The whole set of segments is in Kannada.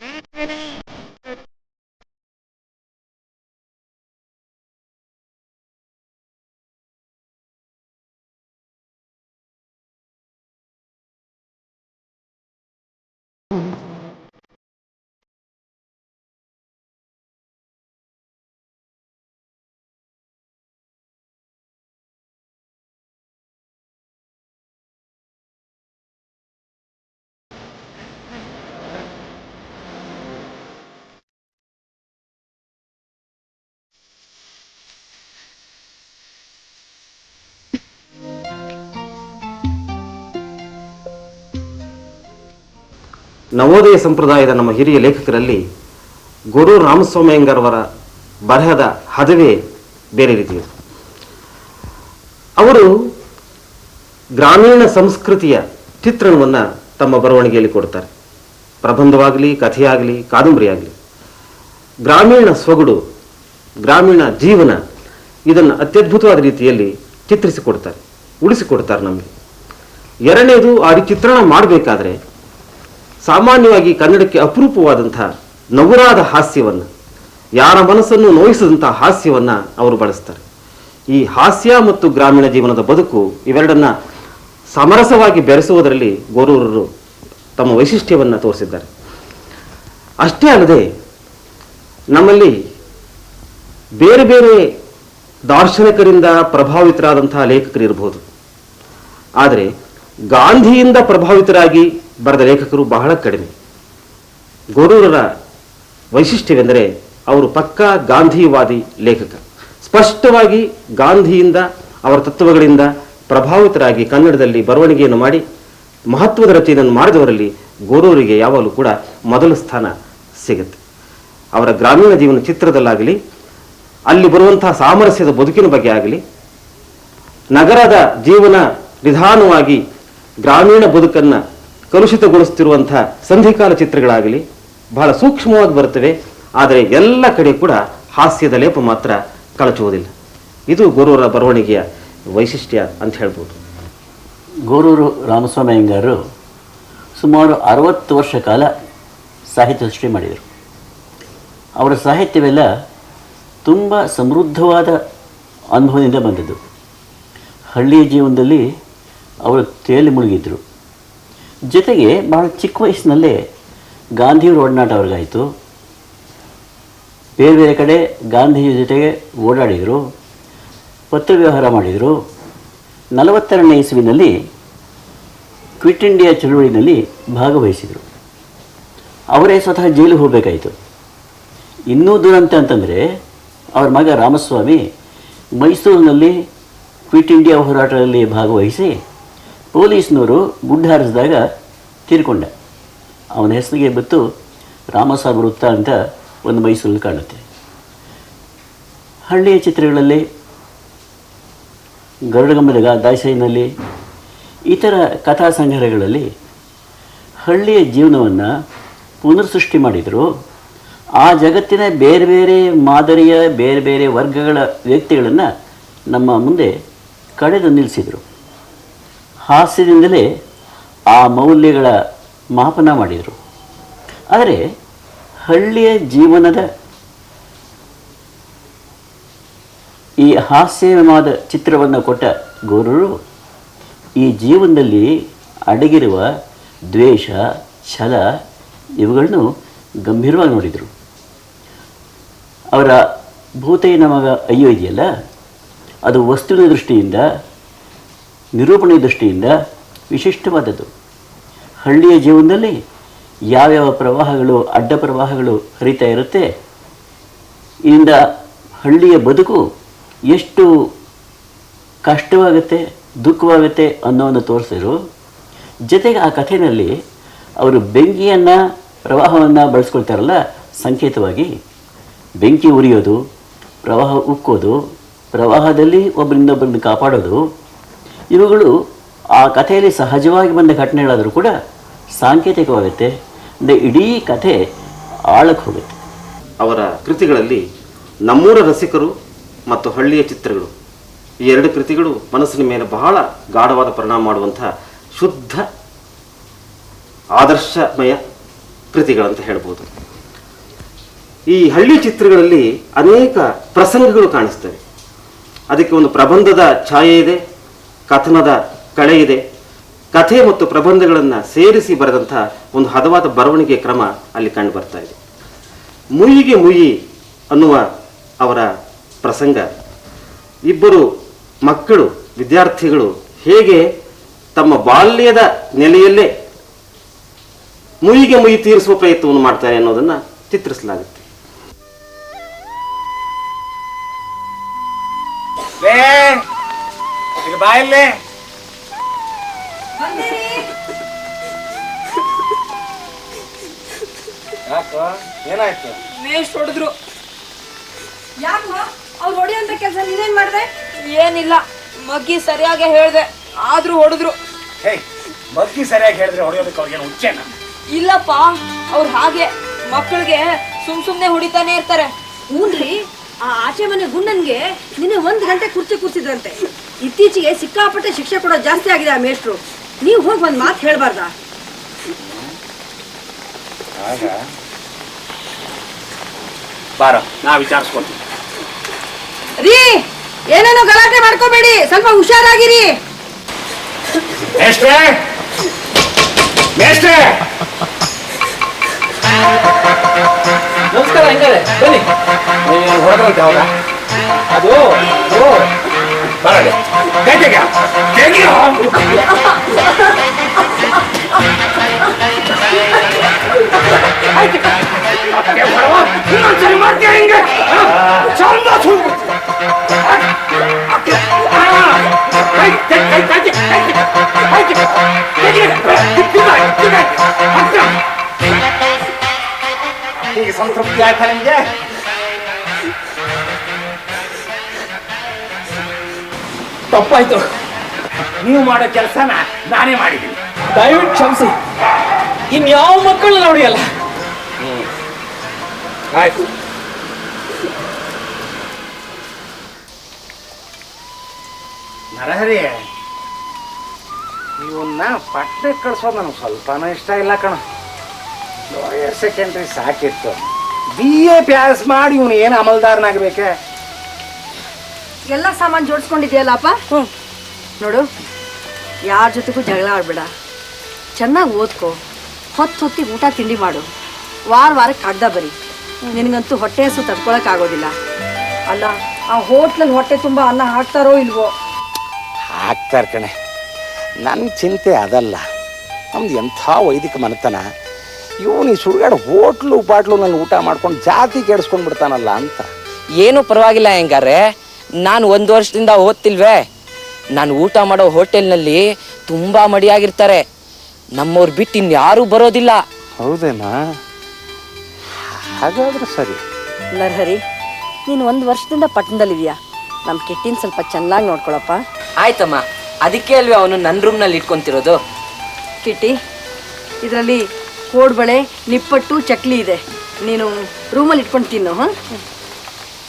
Mm-hmm. ನವೋದಯ ಸಂಪ್ರದಾಯದ ನಮ್ಮ ಹಿರಿಯ ಲೇಖಕರಲ್ಲಿ ಗುರು ರಾಮಸ್ವಾಮಯ್ಯಂಗರವರ ಬರಹದ ಹದವೇ ಬೇರೆ ರೀತಿಯದು. ಅವರು ಗ್ರಾಮೀಣ ಸಂಸ್ಕೃತಿಯ ಚಿತ್ರಣವನ್ನು ತಮ್ಮ ಬರವಣಿಗೆಯಲ್ಲಿ ಕೊಡ್ತಾರೆ. ಪ್ರಬಂಧವಾಗಲಿ, ಕಥೆಯಾಗಲಿ, ಕಾದಂಬರಿಯಾಗಲಿ. ಗ್ರಾಮೀಣ ಸೊಗಡು, ಗ್ರಾಮೀಣ ಜೀವನ ಇದನ್ನು ಅತ್ಯದ್ಭುತವಾದ ರೀತಿಯಲ್ಲಿ ಚಿತ್ರಿಸಿಕೊಡ್ತಾರೆ, ಉಳಿಸಿಕೊಡ್ತಾರೆ ನಮಗೆ. ಎರಡನೇದು ಆ ಚಿತ್ರಣ ಮಾಡಬೇಕಾದ್ರೆ ಸಾಮಾನ್ಯವಾಗಿ ಕನ್ನಡಕ್ಕೆ ಅಪರೂಪವಾದಂತಹ ನಗುರಾದ ಹಾಸ್ಯವನ್ನು, ಯಾರ ಮನಸ್ಸನ್ನು ನೋಯಿಸಿದಂತಹ ಹಾಸ್ಯವನ್ನು ಅವರು ಬಳಸ್ತಾರೆ. ಈ ಹಾಸ್ಯ ಮತ್ತು ಗ್ರಾಮೀಣ ಜೀವನದ ಬದುಕು ಇವೆರಡನ್ನ ಸಮರಸವಾಗಿ ಬೆರೆಸುವುದರಲ್ಲಿ ಗೋರೂರರು ತಮ್ಮ ವೈಶಿಷ್ಟ್ಯವನ್ನು ತೋರಿಸಿದ್ದಾರೆ. ಅಷ್ಟೇ ಅಲ್ಲದೆ, ನಮ್ಮಲ್ಲಿ ಬೇರೆ ಬೇರೆ ದಾರ್ಶನಿಕರಿಂದ ಪ್ರಭಾವಿತರಾದಂತಹ ಲೇಖಕರು ಇರಬಹುದು. ಆದರೆ ಗಾಂಧಿಯಿಂದ ಪ್ರಭಾವಿತರಾಗಿ ಬರೆದ ಲೇಖಕರು ಬಹಳ ಕಡಿಮೆ. ಗೋರೂರರ ವೈಶಿಷ್ಟ್ಯವೆಂದರೆ ಅವರು ಪಕ್ಕಾ ಗಾಂಧಿವಾದಿ ಲೇಖಕ. ಸ್ಪಷ್ಟವಾಗಿ ಗಾಂಧಿಯಿಂದ, ಅವರ ತತ್ವಗಳಿಂದ ಪ್ರಭಾವಿತರಾಗಿ ಕನ್ನಡದಲ್ಲಿ ಬರವಣಿಗೆಯನ್ನು ಮಾಡಿ, ಮಹತ್ವದ ರಚನೆಯನ್ನು ಮಾಡಿದವರಲ್ಲಿ ಗೋರೂರಿಗೆ ಯಾವಾಗಲೂ ಕೂಡ ಮೊದಲ ಸ್ಥಾನ ಸಿಗುತ್ತೆ. ಅವರ ಗ್ರಾಮೀಣ ಜೀವನ ಚಿತ್ರದಲ್ಲಾಗಲಿ, ಅಲ್ಲಿ ಬರುವಂತಹ ಸಾಮರಸ್ಯದ ಬದುಕಿನ ಬಗ್ಗೆ ಆಗಲಿ, ನಗರದ ಜೀವನ ನಿಧಾನವಾಗಿ ಗ್ರಾಮೀಣ ಬದುಕನ್ನು ಕಲುಷಿತಗೊಳಿಸುತ್ತಿರುವಂತಹ ಸಂಧಿಕಾಲ ಚಿತ್ರಗಳಾಗಲಿ ಬಹಳ ಸೂಕ್ಷ್ಮವಾಗಿ ಬರುತ್ತವೆ, ಆದರೆ ಎಲ್ಲ ಕಡೆ ಕೂಡ ಹಾಸ್ಯದ ಲೇಪ ಮಾತ್ರ ಕಳಚುವುದಿಲ್ಲ. ಇದು ಗೋರೂರ ಬರವಣಿಗೆಯ ವೈಶಿಷ್ಟ್ಯ ಅಂತ ಹೇಳ್ಬೋದು. ಗೋರೂರು ರಾಮಸ್ವಾಮಿ ಅಯ್ಯಂಗಾರರು ಸುಮಾರು ಅರವತ್ತು ವರ್ಷ ಕಾಲ ಸಾಹಿತ್ಯ ಸೃಷ್ಟಿ ಮಾಡಿದರು. ಅವರ ಸಾಹಿತ್ಯವೆಲ್ಲ ತುಂಬ ಸಮೃದ್ಧವಾದ ಅನುಭವದಿಂದ ಬಂದದ್ದು. ಹಳ್ಳಿಯ ಜೀವನದಲ್ಲಿ ಅವರು ತೇಲಿ ಮುಳುಗಿದ್ರು. ಜೊತೆಗೆ ಬಹಳ ಚಿಕ್ಕ ವಯಸ್ಸಿನಲ್ಲೇ ಗಾಂಧಿಯವ್ರ ಒಡನಾಟ ಅವ್ರಿಗಾಯಿತು. ಬೇರೆ ಬೇರೆ ಕಡೆ ಗಾಂಧಿಯ ಜೊತೆಗೆ ಓಡಾಡಿದರು, ಪತ್ರ ವ್ಯವಹಾರ ಮಾಡಿದರು. ನಲವತ್ತೆರಡನೇ ಇಸುವಿನಲ್ಲಿ ಕ್ವಿಟ್ ಇಂಡಿಯಾ ಚಳುವಳಿನಲ್ಲಿ ಭಾಗವಹಿಸಿದರು. ಅವರೇ ಸ್ವತಃ ಜೈಲು ಹೋಗಬೇಕಾಯಿತು. ಇನ್ನೂ ದುರಂತ ಅಂತಂದರೆ ಅವರ ಮಗ ರಾಮಸ್ವಾಮಿ ಮೈಸೂರಿನಲ್ಲಿ ಕ್ವಿಟ್ ಇಂಡಿಯಾ ಹೋರಾಟದಲ್ಲಿ ಭಾಗವಹಿಸಿ ಪೊಲೀಸ್ನವರು ಗುಡ್ಡ ಹಾರಿಸಿದಾಗ ತೀರ್ಕೊಂಡ. ಅವನ ಹೆಸರಿಗೆ ಬತ್ತು ರಾಮಸಾಬ್ ವೃತ್ತ ಅಂತ ಒಂದು ಮೈಸೂರಲ್ಲಿ ಕಾಣುತ್ತೆ. ಹಳ್ಳಿಯ ಚಿತ್ರಗಳಲ್ಲಿ ಗರುಡಗಂಬಲಗ ದಾಸೈನಲ್ಲಿ, ಇತರ ಕಥಾ ಸಂಗ್ರಹಗಳಲ್ಲಿ ಹಳ್ಳಿಯ ಜೀವನವನ್ನು ಪುನರ್ ಸೃಷ್ಟಿ ಮಾಡಿದರು. ಆ ಜಗತ್ತಿನ ಬೇರೆ ಬೇರೆ ಮಾದರಿಯ, ಬೇರೆ ಬೇರೆ ವರ್ಗಗಳ ವ್ಯಕ್ತಿಗಳನ್ನು ನಮ್ಮ ಮುಂದೆ ಕಳೆದು ನಿಲ್ಲಿಸಿದರು ಹಾಸ್ಯದಿಂದಲೇ ಆ ಮೌಲ್ಯಗಳ ಮಾಪನ ಮಾಡಿದರು. ಆದರೆ ಹಳ್ಳಿಯ ಜೀವನದ ಈ ಹಾಸ್ಯವಾದ ಚಿತ್ರವನ್ನು ಕೊಟ್ಟ ಗುರುರು ಈ ಜೀವನದಲ್ಲಿ ಅಡಗಿರುವ ದ್ವೇಷ, ಛಲ ಇವುಗಳನ್ನು ಗಂಭೀರವಾಗಿ ನೋಡಿದರು. ಅವರ ಭೂತೈನ ಮಗ ಅಯ್ಯೋ ಇದೆಯಲ್ಲ? ಅದು ವಸ್ತುವಿನ ದೃಷ್ಟಿಯಿಂದ ನಿರೂಪಣೆ ದೃಷ್ಟಿಯಿಂದ ವಿಶಿಷ್ಟವಾದದ್ದು. ಹಳ್ಳಿಯ ಜೀವನದಲ್ಲಿ ಯಾವ್ಯಾವ ಪ್ರವಾಹಗಳು, ಅಡ್ಡ ಪ್ರವಾಹಗಳು ಹರಿತಾ ಇರುತ್ತೆ ಇದರಿಂದ ಹಳ್ಳಿಯ ಬದುಕು ಎಷ್ಟು ಕಷ್ಟವಾಗುತ್ತೆ, ದುಃಖವಾಗುತ್ತೆ ಅನ್ನೋವನ್ನು ತೋರಿಸಿದರು. ಜೊತೆಗೆ ಆ ಕಥೆಯಲ್ಲಿ ಅವರು ಬೆಂಕಿಯನ್ನು, ಪ್ರವಾಹವನ್ನು ಬಳಸ್ಕೊಳ್ತಾರಲ್ಲ, ಸಂಕೇತವಾಗಿ. ಬೆಂಕಿ ಉರಿಯೋದು, ಪ್ರವಾಹ ಉಕ್ಕೋದು, ಪ್ರವಾಹದಲ್ಲಿ ಒಬ್ಬರಿಂದ ಒಬ್ಬರನ್ನು ಕಾಪಾಡೋದು ಇವುಗಳು ಆ ಕಥೆಯಲ್ಲಿ ಸಹಜವಾಗಿ ಬಂದ ಘಟನೆಗಳಾದರೂ ಕೂಡ ಸಾಂಕೇತಿಕವಾಗುತ್ತೆ. ಅಂದರೆ ಇಡೀ ಕಥೆ ಆಳಕ್ಕೆ ಹೋಗುತ್ತೆ. ಅವರ ಕೃತಿಗಳಲ್ಲಿ ನಮ್ಮೂರ ರಸಿಕರು ಮತ್ತು ಹಳ್ಳಿಯ ಚಿತ್ರಗಳು, ಈ ಎರಡು ಕೃತಿಗಳು ಮನಸ್ಸಿನ ಮೇಲೆ ಬಹಳ ಗಾಢವಾದ ಪರಿಣಾಮ ಮಾಡುವಂಥ ಶುದ್ಧ, ಆದರ್ಶಮಯ ಕೃತಿಗಳಂತ ಹೇಳ್ಬೋದು. ಈ ಹಳ್ಳಿ ಚಿತ್ರಗಳಲ್ಲಿ ಅನೇಕ ಪ್ರಸಂಗಗಳು ಕಾಣಿಸ್ತವೆ. ಅದಕ್ಕೆ ಒಂದು ಪ್ರಬಂಧದ ಛಾಯೆ ಇದೆ. ಕಥನದ ಕಳೆ ಇದೆ. ಕಥೆ ಮತ್ತು ಪ್ರಬಂಧಗಳನ್ನು ಸೇರಿಸಿ ಬರೆದಂತಹ ಒಂದು ಹದವಾದ ಬರವಣಿಗೆ ಕ್ರಮ ಅಲ್ಲಿ ಕಂಡು ಬರ್ತಾ ಇದೆ. ಮುಯಿಗೆ ಮುಯಿ ಅನ್ನುವ ಅವರ ಪ್ರಸಂಗ. ಇಬ್ಬರು ಮಕ್ಕಳು, ವಿದ್ಯಾರ್ಥಿಗಳು ಹೇಗೆ ತಮ್ಮ ಬಾಲ್ಯದ ನೆಲೆಯಲ್ಲೇ ಮುಯಿಗೆ ಮುಯಿ ತೀರಿಸುವ ಪ್ರಯತ್ನವನ್ನು ಮಾಡ್ತಾರೆ ಅನ್ನೋದನ್ನು ಚಿತ್ರಿಸಲಾಗುತ್ತೆ. ಈಗ ಬಾಯಲ್ಲೇ ಯಾಕೋ? ಏನಾಯ್ತು? ಮೇಷ್ಟ್ ಹೊಡೆದ್ರು. ಯಾಕಮ್ಮ ಅವ್ರು ಹೊಡೆಯೋಂಥ ಕೆಲಸ ನೀನೇನ್ ಮಾಡ್ದೆ? ಏನಿಲ್ಲ. ಮಗ್ಗಿ ಸರಿಯಾಗಿ ಹೇಳ್ದೆ. ಆದ್ರೂ ಹೊಡೆದ್ರು. ಹೇ ಮಗ್ಗಿ ಸರಿಯಾಗಿ ಹೇಳಿದ್ರೆ ಹೊಡೆಯೋದಕ್ಕೆ ಅವ್ರಿಗೇನು ಹುಚ್ಚೇನ? ಇಲ್ಲಪ್ಪ ಅವ್ರು ಹಾಗೆ ಮಕ್ಕಳಿಗೆ ಸುಮ್ ಸುಮ್ನೆ ಹೊಡಿತಾನೆ ಇರ್ತಾರೆ. ಹೂನ್ರಿ ಆ ಆಚೆ ಮನೆ ಗುಂಡನ್ಗೆ ನಿನ್ನೆ ಒಂದ್ ಗಂಟೆ ಕುರ್ಚಿ ಕೂರ್ಸಿದ್ರಂತೆ. ಇತ್ತೀಚೆಗೆ ಸಿಕ್ಕಾಪಟ್ಟೆ ಶಿಕ್ಷೆ ಕೊಡೋದು ಜಾಸ್ತಿ ಆಗಿದೆ ಆ ಮೇಷ್ಟ್ರು. ನೀವು ಹೋಗಿ ಒಂದು ಮಾತು ಹೇಳಬಾರ್ದ? ಆಗ. ಬಾರೋ ನಾ ವಿಚಾರಿಸ್ಕೊಳ್ತೀನಿ ರೀ ಏನೇನೋ ಗಲಾಟೆ ಮಾಡ್ಕೋಬೇಡಿ ಸ್ವಲ್ಪ ಹುಷಾರಾಗಿರಿ. ಮೇಷ್ಟ್ರೆ! ಮೇಷ್ಟ್ರೆ! ನಮಸ್ಕಾರ ಹೆಂಗಾರೆ? ಬನ್ನಿ. ಹೊಡೆದ್ರಂತೆ ಅವಾಗ? ಅದು ಓ 말하래. 대기야, 대기야. 아이게 바로 그만 잘 맞게 인게. 잘나 줘. 이게 성톱 비할 타는 게 ತಪ್ಪಾಯ್ತು. ನೀವು ಮಾಡೋ ಕೆಲಸನ ನಾನೇ ಮಾಡಿದ್ದೀನಿ. ದಯವಿಟ್ಟು ಕ್ಷಮಿಸಿ. ಇನ್ಯಾವ ಮಕ್ಕಳು ನೋಡಿಯಲ್ಲ ಆಯ್ತು. ನರಹರಿ ಇವನ್ನ ಪಟ್ಟೆ ಕಳ್ಸೋದು ನನಗೆ ಸ್ವಲ್ಪನೂ ಇಷ್ಟ ಇಲ್ಲ ಕಣ. ಲೋಯರ್ ಸೆಕೆಂಡ್ರಿ ಸಾಕಿತ್ತು. ಬಿ ಎ ಪ್ಯಾಸ್ ಮಾಡಿ ಇವನು ಏನು ಅಮಲ್ದಾರನಾಗಬೇಕೆ? ಎಲ್ಲ ಸಾಮಾನು ಜೋಡಿಸ್ಕೊಂಡಿದ್ಯಲ್ಲಪ್ಪ? ಹ್ಞೂ. ನೋಡು ಯಾರ ಜೊತೆಗೂ ಜಗಳ ಆಡ್ಬೇಡ. ಚೆನ್ನಾಗಿ ಓದ್ಕೋ. ಹೊತ್ತು ಹೊತ್ತಿಗೆ ಊಟ ತಿಂಡಿ ಮಾಡು. ವಾರ ವಾರಕ್ಕೆ ಕಡ್ದ ಬರಿ. ನಿನಗಂತೂ ಹೊಟ್ಟೆ ಹಸು ತಡ್ಕೊಳಕ್ಕಾಗೋದಿಲ್ಲ ಅಲ್ಲ ಆ ಹೋಟ್ಲಲ್ಲಿ ಹೊಟ್ಟೆ ತುಂಬ ಅನ್ನ ಹಾಕ್ತಾರೋ ಇಲ್ವೋ? ಹಾಕ್ತಾರೆ ಕಣೆ. ನನ್ನ ಚಿಂತೆ ಅದಲ್ಲ. ನಮ್ದು ಎಂಥ ವೈದಿಕ ಮನತನ. ಇವನು ಈ ಸುಡುಗಾಡು ಹೋಟ್ಲು ಬಾಟ್ಲು ನನ್ನ ಊಟ ಮಾಡ್ಕೊಂಡು ಜಾತಿ ಕೆಡಿಸ್ಕೊಂಡು ಬಿಡ್ತಾನಲ್ಲ ಅಂತ. ಏನು ಪರವಾಗಿಲ್ಲ ಹೆಂಗಾರೆ ನಾನು ಒಂದು ವರ್ಷದಿಂದ ಓದ್ತಿಲ್ವೇ? ನಾನು ಊಟ ಮಾಡೋ ಹೋಟೆಲ್ನಲ್ಲಿ ತುಂಬ ಮಡಿಯಾಗಿರ್ತಾರೆ. ನಮ್ಮವ್ರು ಬಿಟ್ಟು ಇನ್ಯಾರೂ ಬರೋದಿಲ್ಲ. ಹೌದೇನಾ? ಹಾಗಾದ್ರೆ ಸರಿ. ನರ್ಹರಿ ನೀನು ಒಂದು ವರ್ಷದಿಂದ ಪಟ್ಟಣದಲ್ಲಿದೆಯಾ ನಮ್ಮ ಕಿಟ್ಟಿನ ಸ್ವಲ್ಪ ಚೆನ್ನಾಗಿ ನೋಡ್ಕೊಳಪ್ಪ. ಆಯ್ತಮ್ಮ. ಅದಕ್ಕೆ ಅಲ್ವೇ ಅವನು ನನ್ನ ರೂಮ್ನಲ್ಲಿ ಇಟ್ಕೊಂತಿರೋದು? ಕಿಟ್ಟಿ ಇದರಲ್ಲಿ ಕೋಡ್ಬಳೆ ನಿಪ್ಪಟ್ಟು ಚಕ್ಲಿ ಇದೆ. ನೀನು ರೂಮಲ್ಲಿ ಇಟ್ಕೊಂಡು ತಿನ್ನು ಹಾಂ?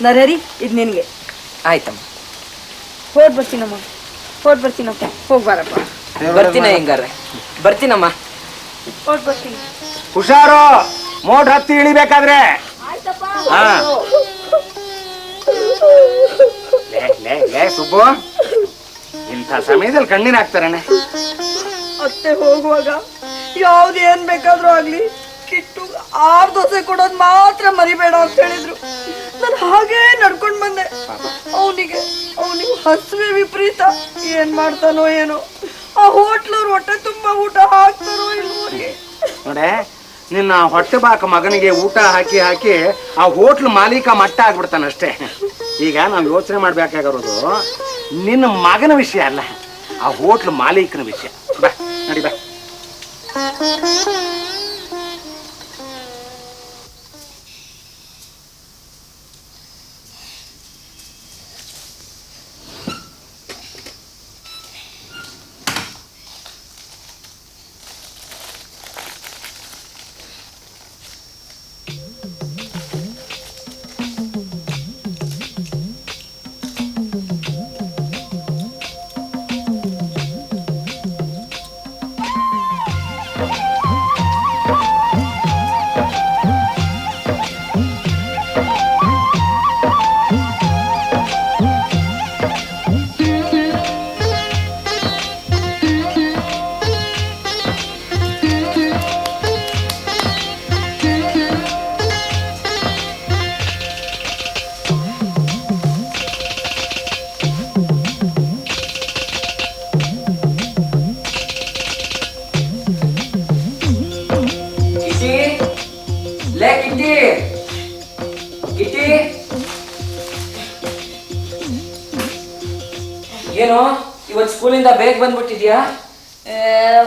ನರಹರಿ ಇದು ನಿನಗೆ. ಆಯ್ತಮ್ಮ. ಹೋಗಿ ಬರ್ತೀನಮ್ಮ. ಹೋಗಿ ಬರ್ತೀನಪ್ಪ ಹೋಗಿ ಬಾರಪ್ಪ ಬರ್ತೀನ ಹೆಂಗಾರೆ? ಬರ್ತೀನಮ್ಮ. ಹೋಗಿ ಬರ್ತೀನಿ. ಹುಷಾರು ಮೋಟ್ ಹತ್ತಿ ಇಳಿಬೇಕಾದ್ರೆ. ಹಾ. ಲೇ ಲೇ ಲೇ ಸುಬ್ಬು. ಇಂಥ ಸಮಯದಲ್ಲಿ ಕಣ್ಣಿನ ಹಾಕ್ತಾರಣ್ಣ ಅತ್ತೆ ಹೋಗುವಾಗ ಯಾವ್ದು ಏನ್ ಬೇಕಾದ್ರೂ ಆಗ್ಲಿ ಕಿಟ್ಟು ಆರ್ ದೋಸೆ ಕೊಡೋದ್ ಮಾತ್ರ ಮರಿಬೇಡ ಅಂತ ಹೇಳಿದ್ರು. ನಾನು ಹಾಗೇ ನಡ್ಕೊಂಡ್ ಬಂದೆ. ಅವನಿಗೆ ಅವನಿಗೆ ಹಸುವೆ ವಿಪರೀತ. ಏನ್ ಮಾಡ್ತಾನೋ ಏನೋ. ಆ ಹೋಟ್ಲವ್ರು ಹೊಟ್ಟೆ ತುಂಬಾ ಊಟ ಹಾಕ್ತಾರೋ ಇಲ್ವೋ. ನೋಡೆ, ನಿನ್ನ ಹೊಟ್ಟೆ ಬಾಕ ಮಗನಿಗೆ ಊಟ ಹಾಕಿ ಹಾಕಿ ಆ ಹೋಟ್ಲ್ ಮಾಲೀಕ ಮಟ್ಟ ಆಗ್ಬಿಡ್ತಾನಷ್ಟೇ. ಈಗ ನಾವು ಯೋಚನೆ ಮಾಡ್ಬೇಕಾಗಿರೋದು ನಿನ್ನ ಮಗನ ವಿಷಯ ಅಲ್ಲ, ಆ ಹೋಟ್ಲ್ ಮಾಲೀಕನ ವಿಷಯ. ಬಾ, ನಡಿ ಬಾ. ಬೇಗ ಬಂದ್ಬಿಟ್ಟಿದ್ಯಾ?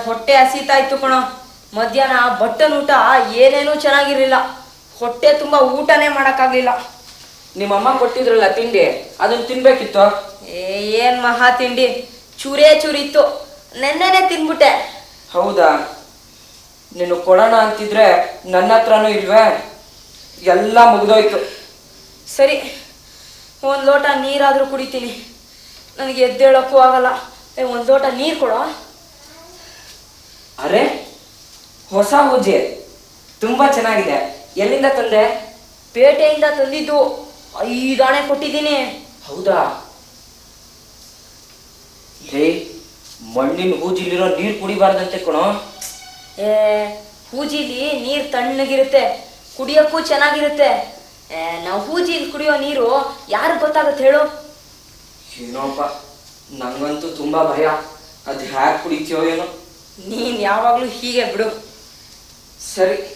ಹೊಟ್ಟೆ ಹಸಿತಾ ಇತ್ತು ಕಣೋ. ಮಧ್ಯಾಹ್ನ ಬಟ್ಟನ್ ಊಟ ಏನೇನೂ ಚೆನ್ನಾಗಿರಲಿಲ್ಲ. ಹೊಟ್ಟೆ ತುಂಬಾ ಊಟನೇ ಮಾಡಕ್ಕಾಗ್ಲಿಲ್ಲ. ನಿಮ್ಮಮ್ಮ ಕೊಟ್ಟಿದ್ರಲ್ಲ ತಿಂಡಿ? ಅದನ್ನ ತಿನ್ಬೇಕಿತ್ತು? ಏ, ಏನ್ ಮಹಾ ತಿಂಡಿ. ಚೂರೇ ಚೂರಿತ್ತು. ನೆನ್ನೆನೆ ತಿನ್ಬಿಟ್ಟೆ. ಹೌದಾ? ನೀನು ಕೊಡೋಣ ಅಂತಿದ್ರೆ ನನ್ನ ಹತ್ರನೂ ಇಲ್ವೇ? ಎಲ್ಲ ಮುಗಿದೋಯ್ತು. ಸರಿ ಒಂದು ಲೋಟ ನೀರಾದರೂ ಕುಡಿತೀನಿ. ನನಗೆ ಎದ್ದೇಳೋಕ್ಕೂ ಆಗಲ್ಲ. ಏ, ಒಂದು ಲೋಟ ನೀರು ಕೊಡೋ? ಅರೆ ಹೊಸ ಹೂಜೆ ತುಂಬಾ ಚೆನ್ನಾಗಿದೆ. ಎಲ್ಲಿಂದ ತಂದೆ? ಪೇಟೆಯಿಂದ ತಂದಿದ್ದು. ಐದು ಆಣೆ ಕೊಟ್ಟಿದ್ದೀನಿ. ಹೌದಾ? ಏ ಮಣ್ಣಿನ ಹೂಜಿಲಿರೋ ನೀರು ಕುಡಿಬಾರ್ದಂತೆ ಕಣೋ. ಏ ಹೂಜಿಲಿ ನೀರು ತಣ್ಣಗಿರುತ್ತೆ. ಕುಡಿಯಕ್ಕೂ ಚೆನ್ನಾಗಿರುತ್ತೆ. ಏ, ನಾವು ಹೂಜಿಲಿ ಕುಡಿಯೋ ನೀರು ಯಾರು ಗೊತ್ತಾಗುತ್ತೆ ಹೇಳು? ಏನೋಪ್ಪ ನಂಗಂತೂ ತುಂಬಾ ಭಯ. ಅದು ಹ್ಯಾಕ್ ಕುಡಿತೀಯೋ ಏನೋ? ನೀನ್ ಯಾವಾಗ್ಲೂ ಹೀಗೆ ಬಿಡು. ಸರಿ.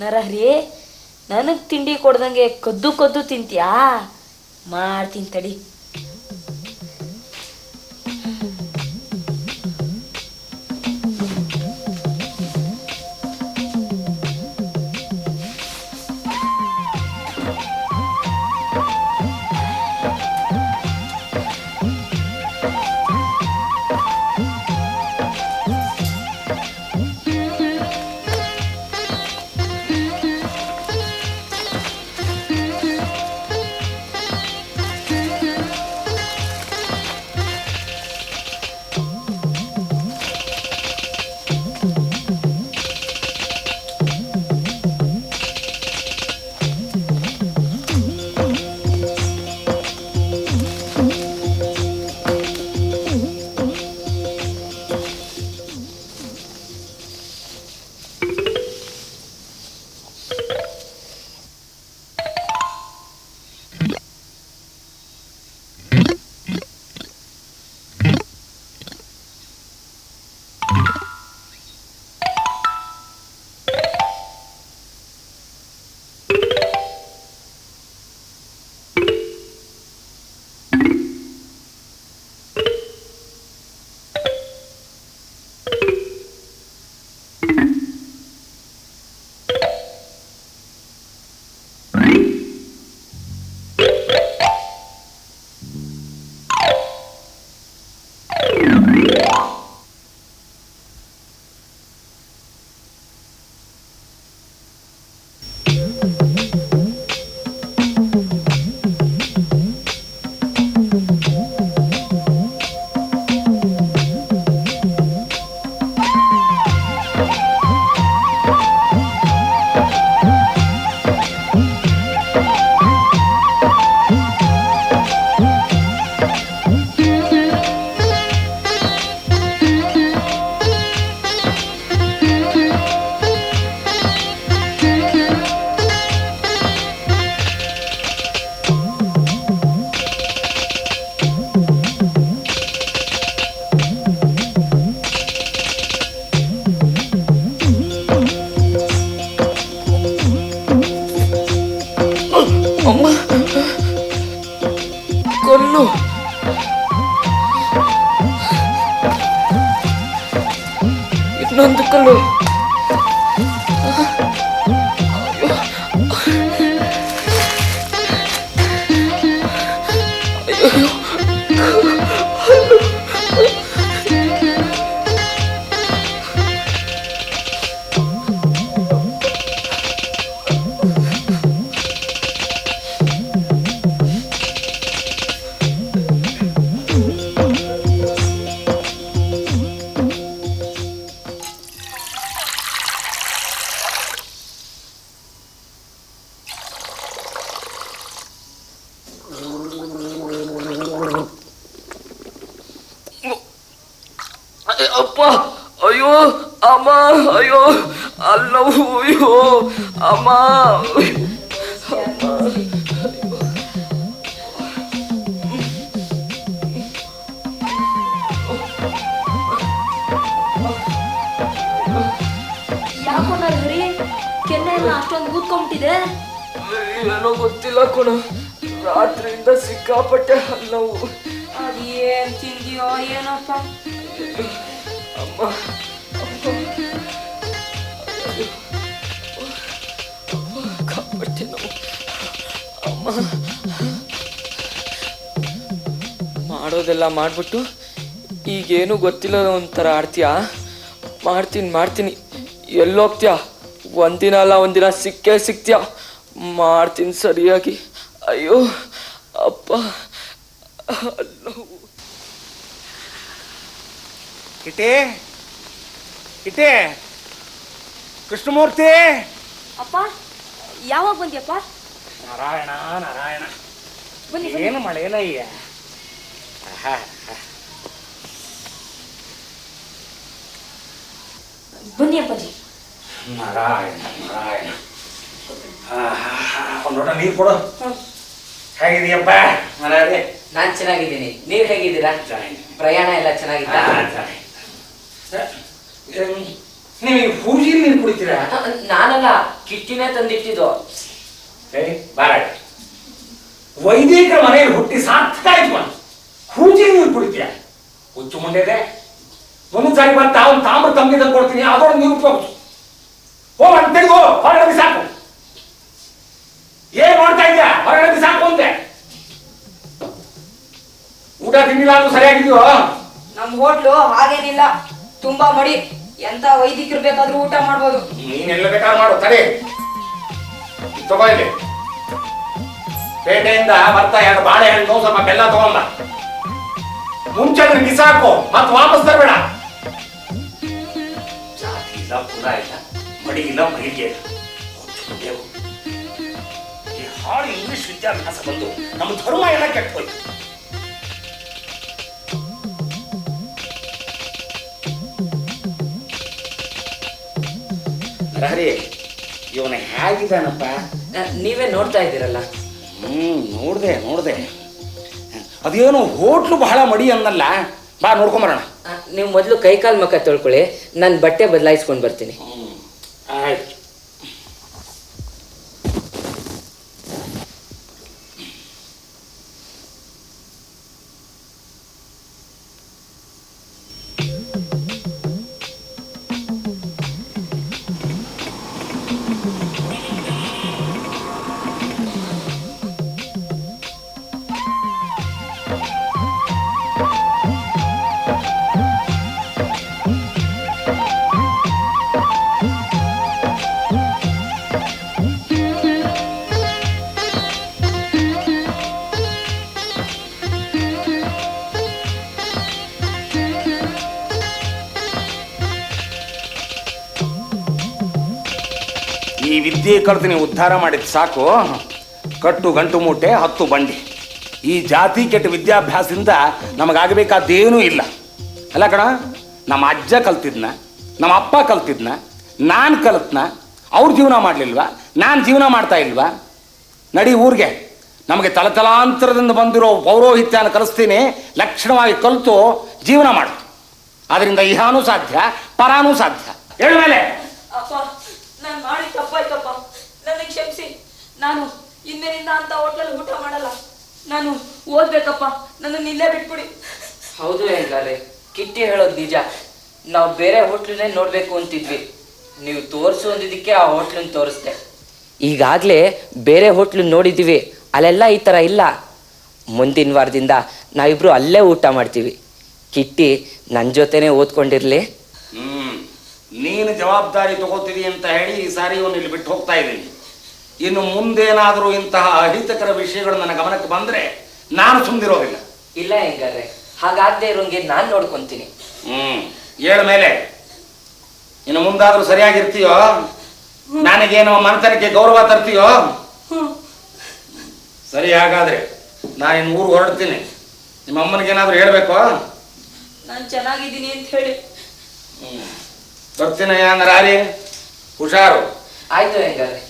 ನರಹರಿ ನನಗ್ ತಿಂಡಿ ಕೊಡ್ದಂಗೆ ಕದ್ದು ಕದ್ದು ತಿಂತ್ಯಾ? ಮಾಡ್ತೀನಿ ತಡಿ. 댓글로 ಅಪ್ಪ ಅಯ್ಯೋ ಅಮ್ಮ ಅಯ್ಯೋ ಅಲ್ಲವು ಅಯ್ಯೋ ಅಮ್ಮ. ಯಾಕೋ ಅಷ್ಟೊಂದು ಏನೋ ಗೊತ್ತಿಲ್ಲ ಕಣ ರಾತ್ರಿಯಿಂದ ಸಿಕ್ಕಾಪಟ್ಟೆ ಹಲ್ಲವು ಅದೇನ್ ತಿಂದಿಯೋ ಏನಪ್ಪ ಅಮ್ಮ, ಮಾಡೋದೆಲ್ಲ ಮಾಡ್ಬಿಟ್ಟು ಈಗೇನು ಗೊತ್ತಿಲ್ಲ ಒಂಥರ ಆಡ್ತೀಯಾ? ಮಾಡ್ತೀನಿ ಮಾಡ್ತೀನಿ. ಎಲ್ಲೋಗ್ತೀಯಾ? ಒಂದಿನ ಅಲ್ಲ, ಒಂದಿನ ಸಿಕ್ಕೇ ಸಿಗ್ತೀಯ ಮಾಡ್ತೀನಿ ಸರಿಯಾಗಿ. ಅಯ್ಯೋ, ಅಪ್ಪ ಅಲ್ಲೋವು ಕಿಟೆ ಕಿಟೆ ಕೃಷ್ಣಮೂರ್ತಿ? ಅಪ್ಪ ಯಾವಾಗ ಬಂದ್ಯಪ್ಪ? ನಾರಾಯಣ ನಾರಾಯಣ. ಬನ್ನಿ ಏನು ಅಯ್ಯ ಬನ್ನಿ ಅಪ್ಪಾಜಿ. ನಾರಾಯಣ ನಾರಾಯಣ. ಒಂದು ಲೋಟ ನೀರು ಕೊಡು. ಹೇಗಿದೆಯಪ್ಪ ಮನೆಯಲ್ಲಿ ನಾನ್ ಚೆನ್ನಾಗಿದ್ದೀನಿ. ನೀವು ಹೇಗಿದ್ದೀರಾ? ಪ್ರಯಾಣ ಎಲ್ಲ ಚೆನ್ನಾಗಿತ್ತ? ನೀವು ಪೂಜೆ ನೀರು ಕುಡಿತೀರಾ? ನಾನಲ್ಲ ಕಿಟ್ಟಿನೇ ತಂದಿಟ್ಟಿದ್ದು. ಬಾರಾಟ ಬಾರ ವೈದಿಕರ ಮನೆಯಲ್ಲಿ ಹುಟ್ಟಿ ಸಾರ್ಥಕ ಆಯ್ತು ಮನೆ ಪೂಜೆ ನೀರು ಕುಡಿತೀಯ ಹುಚ್ಚು ಮುಂಡೆದೆ ಒಂದೊಂದು ಸಾರಿ ಬಂದು ತಾವು ತಾಮ್ರ ತಂಬಿ ತಂದು ಕೊಡ್ತೀನಿ ಅದೊಂದು ನೀರು ಉಪಯೋಗಿಸು ಅಂತ ತೆಗೆದು ಹೊರಗಡೆ ಸಾಕು ಏನ್ ಮಾಡ್ತಾ ಇದ್ಯಾ ಹೊರಗಡೆ ಸಾಕು ಅಂತೆ. ಊಟ ತಿಂಡಿಲ್ಲ ಅದು ಸರಿಯಾಗಿದೆಯೋ? ನಮ್ ಹೋಟ್ಲು ಹಾಗೇನಿಲ್ಲ. ತುಂಬಾ ಮಡಿ. ಎಂತ ವೈದಿಕರು ಬೇಕಾದ್ರೂ ಊಟ ಮಾಡ್ಬೋದು. ನೀನೆಲ್ಲ ಬೇಕಾದ್ರೆ ಮಾಡು, ತಡೆ. ತಗೋ ಪೇಟೆಯಿಂದ ಬರ್ತಾ ಎರಡು ಬಾಳೆಹಣ್ಣು, ಸ್ವಲ್ಪ ಬೆಲ್ಲ ತಗೊಂಡ ಮುಂಚೆ ಬಿಸಾಕು, ಮತ್ತೆ ವಾಪಸ್ ತರಬೇಡ. ಜಾತಿ ಇಲ್ಲ, ಪುರ ಇಲ್ಲ, ಮಡಿ ಇಲ್ಲ ಈ ಹಾಳು ಇಂಗ್ಲಿಷ್ ವಿದ್ಯಾಭ್ಯಾಸ ಬಂದು ನಮ್ಮ ಧರ್ಮ ಎಲ್ಲ ಕೆಟ್ಟ ಹೋಯ್ತು. ಹರಿ ಇವನ ಹೇಗಿದ್ದಾನಪ್ಪ? ನೀವೇ ನೋಡ್ತಾ ಇದ್ದೀರಲ್ಲ? ಹ್ಮ್ ನೋಡ್ದೆ ನೋಡ್ದೆ. ಅದೇನೋ ಹೋಟ್ಲು ಬಹಳ ಮಡಿ ಅನ್ನಲ್ಲ ಬಾ ನೋಡ್ಕೊಂಬರೋಣ ನೀವು ಮೊದಲು ಕೈಕಾಲು ಮುಖ ತೊಳ್ಕೊಳ್ಳಿ. ನಾನು ಬಟ್ಟೆ ಬದಲಾಯಿಸ್ಕೊಂಡು ಬರ್ತೀನಿ. ವಿದ್ಯೆ ಕಲ್ತು ನೀವು ಉದ್ಧಾರ ಮಾಡಿದ್ ಸಾಕು. ಕಟ್ಟು ಗಂಟು ಮೂಟೆ, ಹತ್ತು ಬಂಡಿ. ಈ ಜಾತಿ ಕೆಟ್ಟ ವಿದ್ಯಾಭ್ಯಾಸದಿಂದ ನಮಗಾಗಬೇಕಾದ್ದೇನೂ ಇಲ್ಲ. ಅಲ್ಲ ಕಣ, ನಮ್ಮ ಅಜ್ಜ ಕಲ್ತಿದ್ನ, ನಮ್ಮ ಅಪ್ಪ ಕಲ್ತಿದ್ನ, ನಾನು ಕಲ್ತ್ನ, ಅವ್ರ ಜೀವನ ಮಾಡಲಿಲ್ವಾ? ನಾನು ಜೀವನ ಮಾಡ್ತಾ ಇಲ್ವಾ? ನಡಿ ಊರಿಗೆ. ನಮಗೆ ತಲತಲಾಂತರದಿಂದ ಬಂದಿರೋ ಪೌರೋಹಿತ್ಯನ ಕಲಿಸ್ತೀನಿ, ಲಕ್ಷಣವಾಗಿ ಕಲಿತು ಜೀವನ ಮಾಡು. ಅದರಿಂದ ಇಹಾನೂ ಸಾಧ್ಯ, ಪರಾನೂ ಸಾಧ್ಯ. ಹೇಳ ಮೇಲೆ. ಮಾಡಿ ತಪ್ಪಾಯ್ತಪ್ಪ ನನಗೆ ಕ್ಷಮಿಸಿ. ನಾನು ಇಂದಿನಿಂದ ಅಂತ ಹೋಟ್ಲಲ್ಲಿ ಊಟ ಮಾಡಲ್ಲ. ನಾನು ಓದ್ಬೇಕಪ್ಪ. ನನ್ನ ಇಲ್ಲೇ ಬಿಟ್ಬಿಡಿ. ಹೌದು ಹೆಂಗಾರೆ? ಕಿಟ್ಟಿ ಹೇಳೋದು ನಿಜ. ನಾವು ಬೇರೆ ಹೋಟ್ಲನ್ನೇ ನೋಡ್ಬೇಕು ಅಂತಿದ್ವಿ. ನೀವು ತೋರಿಸು ಅಂದಿದ್ದಕ್ಕೆ ಆ ಹೋಟ್ಲನ್ನ ತೋರಿಸ್ದೆ. ಈಗಾಗಲೇ ಬೇರೆ ಹೋಟ್ಲು ನೋಡಿದ್ದೀವಿ. ಅಲ್ಲೆಲ್ಲ ಈ ಥರ ಇಲ್ಲ. ಮುಂದಿನ ವಾರದಿಂದ ನಾವಿಬ್ರು ಅಲ್ಲೇ ಊಟ ಮಾಡ್ತೀವಿ. ಕಿಟ್ಟಿ ನನ್ನ ಜೊತೆನೇ ಓದ್ಕೊಂಡಿರ್ಲಿ. ನೀನು ಜವಾಬ್ದಾರಿ ತಗೋತೀರಿ ಅಂತ ಹೇಳಿ ಈ ಸಾರಿ ಇವನು ಇಲ್ಲಿ ಬಿಟ್ಟು ಹೋಗ್ತಾ ಇದ್ದೀನಿ. ಇನ್ನು ಮುಂದೇನಾದರೂ ಇಂತಹ ಅಹಿತಕರ ವಿಷಯಗಳು ನನ್ನ ಗಮನಕ್ಕೆ ಬಂದ್ರೆ ನಾನು ಸುಮ್ಮನಿರೋದಿಲ್ಲ ಇಲ್ಲ ಹೆಂಗಾದ್ರೆ ಹಾಗಾಗದೆ ಇರೋಂಗೆ ನಾನು ನೋಡ್ಕೊಂತೀನಿ. ಹ್ಮ್ ಹೇಳ ಮೇಲೆ. ಇನ್ನು ಮುಂದಾದ್ರೂ ಸರಿಯಾಗಿರ್ತೀಯೋ? ನನಗೇನೋ ಮನತನಕ್ಕೆ ಗೌರವ ತರ್ತೀಯೋ? ಸರಿ ಹಾಗಾದ್ರೆ ನಾನು ಇನ್ನು ಊರು ಹೊರಡ್ತೀನಿ. ನಿಮ್ಮ ಅಮ್ಮನಿಗೇನಾದ್ರೂ ಹೇಳ್ಬೇಕು? ನಾನು ಚೆನ್ನಾಗಿದ್ದೀನಿ ಅಂತ ಹೇಳಿ. ಬರ್ತೀನಿ ಹಂಗಾರೆ ಹುಷಾರು ಆಯ್ತು ಹೆಂಗಾರೆ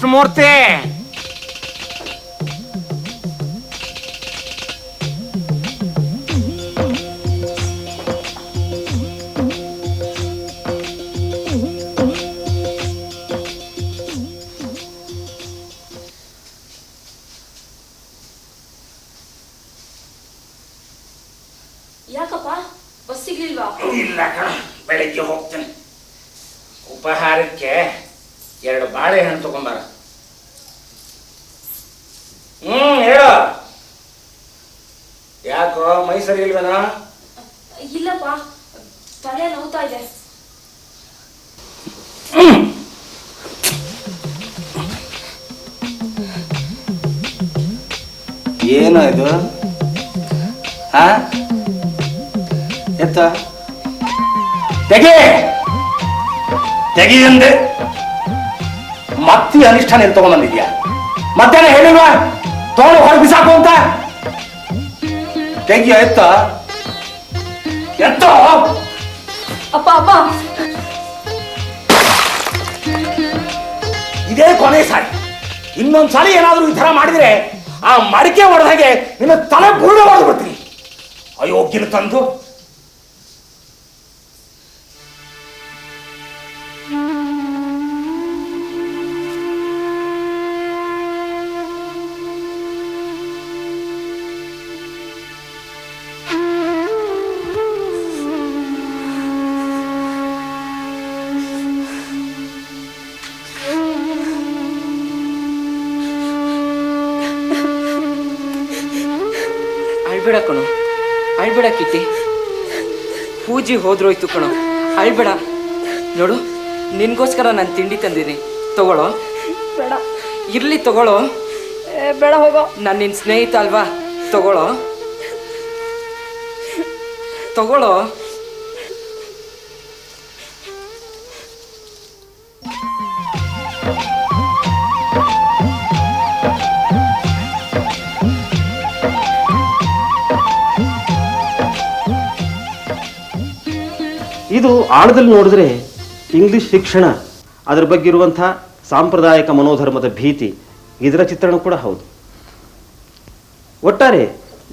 ಕೃಷ್ಣಮೂರ್ತಿ ಯಾಕಪ್ಪ ಮತ್ತೆ ಅನಿಷ್ಠ ನೀನು ತಗೊಂಡ್ಬಂದಿದ್ಯಾ ಮಧ್ಯಾಹ್ನ ಹೇಳಿಲ್ವಾ ತಗೊಂಡು ಹೊರಗೆ ಬಿಸಾಕು ಅಂತ. ತೆಗಿಯ ಎತ್ತ. ಎತ್ತ. ಅಪ್ಪ ಅಪ್ಪ ಇದೇ ಕೊನೆ ಸಾರಿ. ಇನ್ನೊಂದ್ ಸಾರಿ ಏನಾದ್ರು ಈ ತರ ಮಾಡಿದ್ರೆ ಆ ಮಡಿಕೆ ಹೊಡೆದ ಹಾಗೆ ನಿನ್ನ ತಲೆ ಬುರುಡೆ ಹೊಡೆದು ಬಿಡ್ತೀನಿ ಅಯೋಗ್ಯನ ತಂದು. ಅಳ್ಬೇಡ ಕಣೋ ಅಳ್ಬೇಡ ಕಿಟ್ಟಿ ಪೂಜಿ ಹೋದ್ರೋಯ್ತು ಕಣೋ. ಅಳ್ಬೇಡ. ನೋಡು ನಿನ್ಗೋಸ್ಕರ ನಾನು ತಿಂಡಿ ತಂದೀನಿ ತಗೊಳ್ಳೋ? ಬೇಡ. ಇರ್ಲಿ ತಗೊಳ್ಳೋ? ಬೇಡ ಹೋಗೋ. ನಾನು ನಿನ್ನ ಸ್ನೇಹಿತ ಅಲ್ವಾ? ತಗೊಳ್ಳೋ? ತಗೊಳ್ಳೋ? ಇದು ಆಳದಲ್ಲಿ ನೋಡಿದ್ರೆ ಇಂಗ್ಲಿಷ್ ಶಿಕ್ಷಣ, ಅದರ ಬಗ್ಗೆ ಇರುವಂತಹ ಸಾಂಪ್ರದಾಯಿಕ ಮನೋಧರ್ಮದ ಭೀತಿ, ಇದರ ಚಿತ್ರಣ ಕೂಡ ಹೌದು ಒಟ್ಟಾರೆ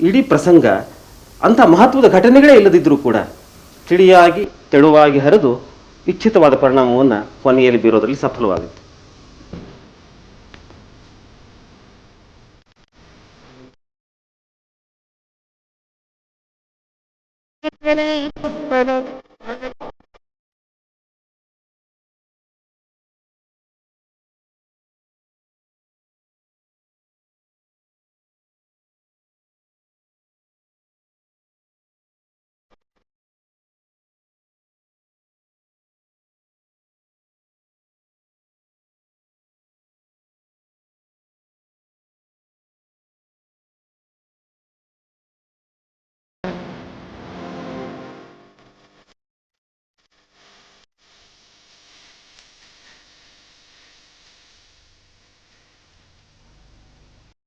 ಇಡೀ ಪ್ರಸಂಗ ಅಂಥ ಮಹತ್ವದ ಘಟನೆಗಳೇ ಇಲ್ಲದಿದ್ದರೂ ಕೂಡ ತಿಳಿಯಾಗಿ, ತೆಳುವಾಗಿ ಹರಿದು ಇಚ್ಛಿತವಾದ ಪರಿಣಾಮವನ್ನು ಕೊನೆಯಲ್ಲಿ ಬೀರೋದರಲ್ಲಿ ಸಫಲವಾಗುತ್ತೆ.